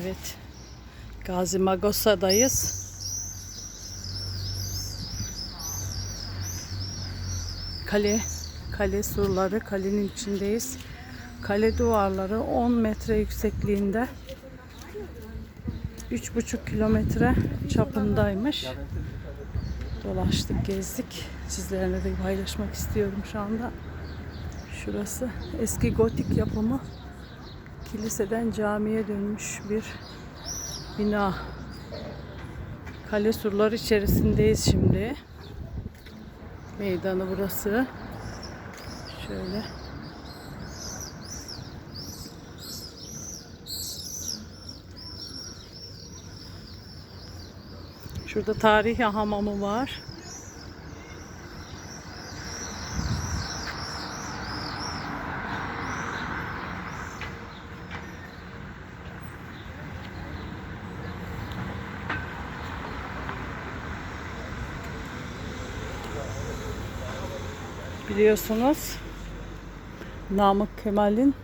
Evet. Gazi Magosa'dayız. Kale, kale surları, kalenin içindeyiz. Kale duvarları 10 metre yüksekliğinde. 3,5 kilometre çapındaymış. Dolaştık, gezdik. Sizlerle de paylaşmak istiyorum şu anda. Şurası eski gotik yapımı kiliseden camiye dönmüş bir bina. Kale surları içerisindeyiz şimdi. Meydanı burası. Şöyle. Şurada tarihi hamamı var. Biliyorsunuz. Namık Kemal'in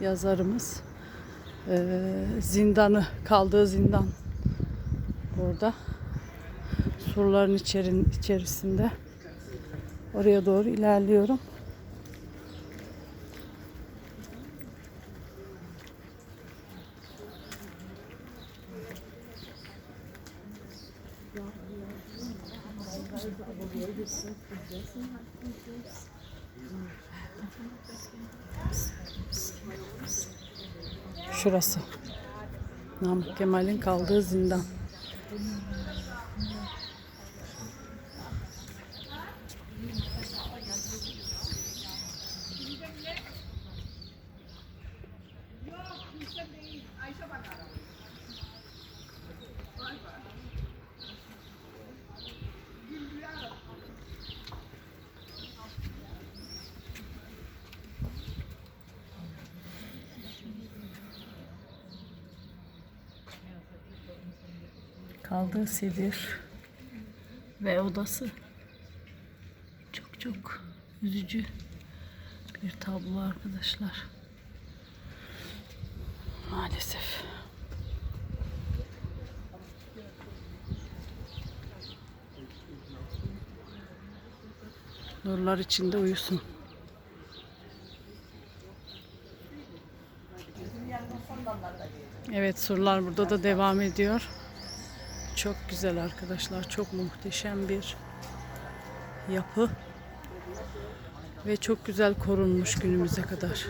yazarımız. Eee, zindanı kaldığı zindan burada. Surların içerin, içerisinde. Oraya doğru ilerliyorum. Şurası. Namık Kemal'in kaldığı zindan. Kaldığı sedir ve odası. Çok çok üzücü bir tablo arkadaşlar. Maalesef. Nurlar içinde uyusun. Evet surlar burada da devam ediyor. Çok güzel arkadaşlar. Çok muhteşem bir yapı. Ve çok güzel korunmuş günümüze kadar.